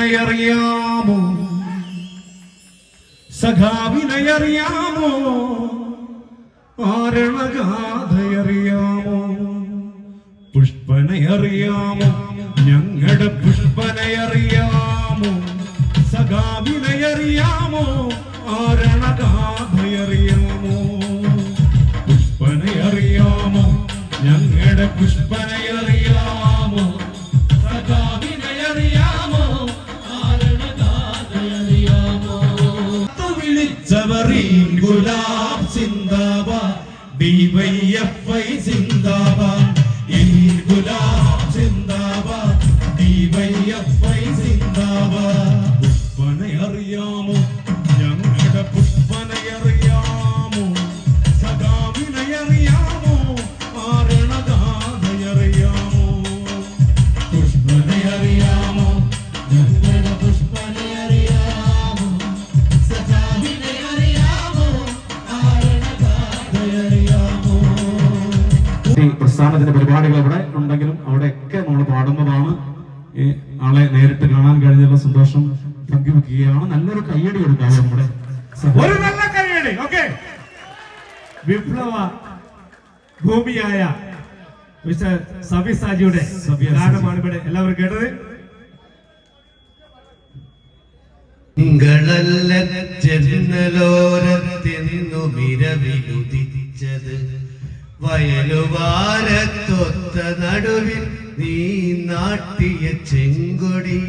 അറിയാമോ സഖാവിനയറിയാമോ? ആരണഗാഥയറിയാമോ? പുഷ്പനയറിയാമോ? ഞങ്ങളുടെ പുഷ്പനയറിയാമോ? സഖാവിനയറിയാമോ? ആരണഗാഥയറിയാമോ? പുഷ്പനയറിയാമോ? ഞങ്ങളുടെ പുഷ്പനയറിയാമോ? വിളിച്ചവരീം ഗുലാബ് സിന്ദാബാദ് ഡിവൈഎഫ്ഐ സിന്ദാബാദ്. ഗുലാബ് സിന്ദാബാദ് ഡിവൈഎഫ്ഐ പ്രസ്ഥാനത്തിന്റെ പരിപാടികൾ അവിടെ ഉണ്ടെങ്കിലും അവിടെയൊക്കെ നമ്മൾ പാടുന്നതാണ്. ഈ ആളെ നേരിട്ട് കാണാൻ കഴിഞ്ഞുള്ള സന്തോഷം പങ്കുവെക്കുകയാണ് നല്ലൊരു കയ്യടി കൊടുക്കാം നമ്മുടെ ഒരു നല്ല കയ്യടി ഓക്കെ. വിപ്ലവ ഭൂമിയായ മിസ്റ്റർ സബി സാജിയുടെ ഗാനമാണ് ഇവിടെ എല്ലാവരും കേട്ടത്. തിങ്കളല്ല ജന്നലോരത്തിന്നു വിരവിലുദിച്ചത് വയലുവാരത്തൊത്ത നടുവിൽ നീ നാട്ടിയ ചെങ്കൊടി.